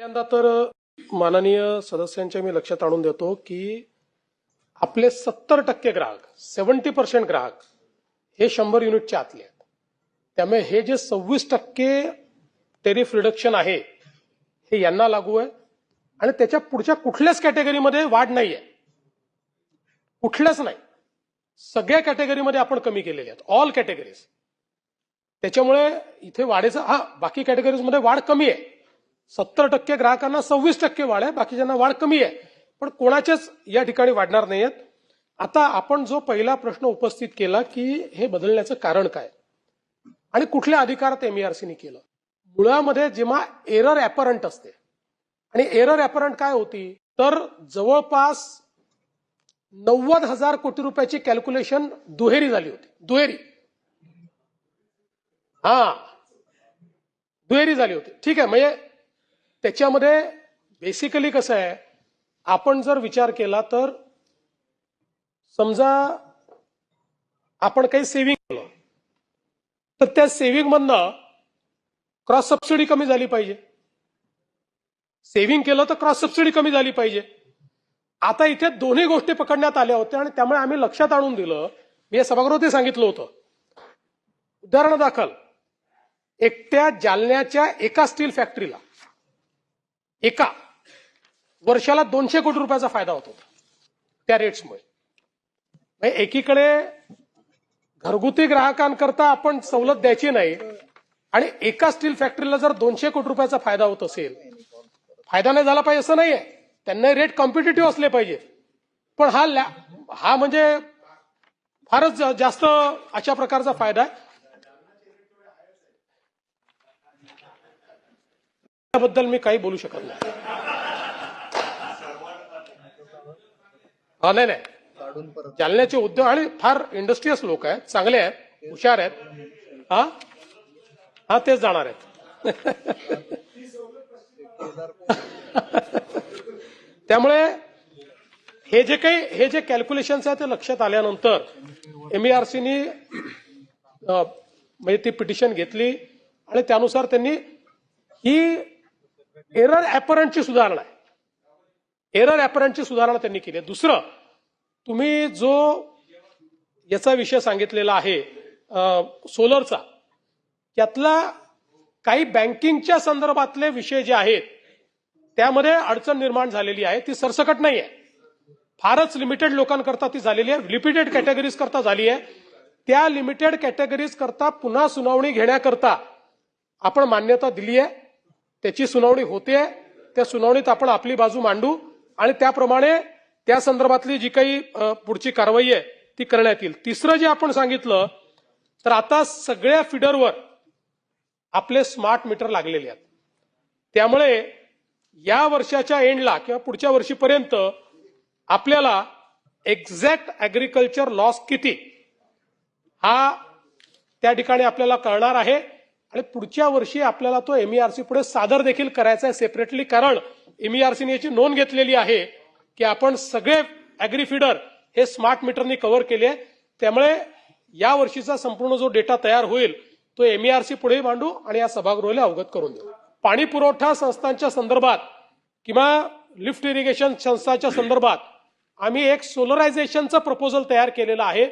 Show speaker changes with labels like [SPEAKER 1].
[SPEAKER 1] पहिल्यांदा तर माननीय सदस्यांच्या मी लक्षात आणून देतो की आपले सत्तर टक्के ग्राहक सेव्हन्टी पर्सेंट ग्राहक हे शंभर युनिटच्या आतले आहेत. त्यामुळे हे जे सव्वीस टक्के टेरिफ रिडक्शन आहे हे यांना लागू आहे. आणि त्याच्या पुढच्या कुठल्याच कॅटेगरीमध्ये वाढ नाही आहे कुठल्याच नाही. सगळ्या कॅटेगरीमध्ये आपण कमी केलेले आहेत. ऑल कॅटेगरीज त्याच्यामुळे इथे वाढीचा हा बाकी कॅटेगरीजमध्ये वाढ कमी आहे. सत्तर टक्के ग्राहकांना सव्वीस टक्के वाढ आहे बाकीच्यांना वाढ कमी आहे. पण कोणाचेच या ठिकाणी वाढणार नाही आहेत आता आपण जो पहिला प्रश्न उपस्थित केला की हे बदलण्याचं कारण काय? आणि कुठल्या अधिकारात एमईआरसीने केलं? मुळामध्ये जेव्हा एरर ऍपरंट असते आणि एरर ऍपरंट काय होती? तर जवळपास नव्वद हजार कोटी रुपयाची कॅल्क्युलेशन दुहेरी झाली होती. दुहेरी. हा. दुहेरी झाली होती. ठीक आहे म्हणजे त्याच्यामध्ये बेसिकली कसं आहे आपण जर विचार केला तर समजा आपण काही सेव्हिंग केलं तर त्या सेव्हिंगमधनं क्रॉस सबसिडी कमी झाली पाहिजे. सेव्हिंग केलं तर क्रॉस सबसिडी कमी झाली पाहिजे. आता इथे दोन्ही गोष्टी पकडण्यात आल्या होत्या आणि त्यामुळे आम्ही लक्षात आणून दिलं. मी या सभागृहात सांगितलं होतं. उदाहरण दाखल. एकट्या जालन्याच्या एका स्टील फॅक्टरीला एका वर्षाला दोनशे कोटी रुपयाचा फायदा होतो त्या रेट्समुळे म्हणजे एकीकडे घरगुती ग्राहकांकरता आपण सवलत द्यायची नाही आणि एका स्टील फॅक्टरीला जर दोनशे कोटी रुपयाचा फायदा होत असेल फायदा नाही झाला पाहिजे असं नाहीये. त्यांना रेट कॉम्पिटेटिव्ह असले पाहिजे. पण हा हा म्हणजे फारच जास्त अशा प्रकारचा फायदा आहे. त्याबद्दल मी काही बोलू शकत नाही. हा नाही नाही. जालन्याचे उद्योग आणि फार इंडस्ट्रियस लोक आहेत चांगले आहेत हुशार आहेत. हा? हा तेच जाणार आहेत. त्यामुळे हे जे काही हे जे कॅल्क्युलेशन्स आहे ते लक्षात आल्यानंतर एमईआरसीनी म्हणजे ती पिटिशन घेतली आणि त्यानुसार त्यांनी ही एरर ऍपरंटची सुधारणा आहे. एरर ऍपरंटची सुधारणा त्यांनी केली आहे. दुसरं तुम्ही जो याचा विषय सांगितलेला आहे सोलरचा त्यातला काही बँकिंगच्या संदर्भातले विषय जे आहेत त्यामध्ये अडचण निर्माण झालेली आहे ती सरसकट नाही आहे. फारच लिमिटेड लोकांकरता ती झालेली आहे लिमिटेड कॅटेगरीज करता झाली आहे. त्या लिमिटेड कॅटेगरीज करता पुन्हा सुनावणी घेण्याकरता आपण मान्यता दिली आहे. त्याची सुनावणी होते. त्या सुनावणीत आपण आपली बाजू मांडू आणि त्याप्रमाणे त्या संदर्भातली जी काही पुढची कारवाई आहे ती करण्यात येईल. तिसरं जे आपण सांगितलं तर आता सगळ्या फिडरवर आपले स्मार्ट मीटर लागलेले आहेत. त्यामुळे या वर्षाच्या एंडला किंवा पुढच्या वर्षीपर्यंत आपल्याला एक्झॅक्ट ऍग्रिकल्चर लॉस किती हा त्या ठिकाणी आपल्याला कळणार आहे. आणि पुढच्या वर्षी आपल्याला तो एमईआरसी पुढे सादर देखील करायचा आहे सेपरेटली कारण एमईआरसीने याची नोंद घेतलेली आहे की आपण सगळे अॅग्रीफिडर हे स्मार्ट मीटरनी कव्हर केले. त्यामुळे या वर्षीचा संपूर्ण जो डेटा तयार होईल तो एमईआरसी पुढे मांडू आणि या सभागृहाला अवगत करून देऊ. पाणी पुरवठा संस्थांच्या संदर्भात किंवा लिफ्ट इरिगेशन संस्थांच्या संदर्भात आम्ही एक सोलरायझेशनचं प्रपोजल तयार केलेलं आहे.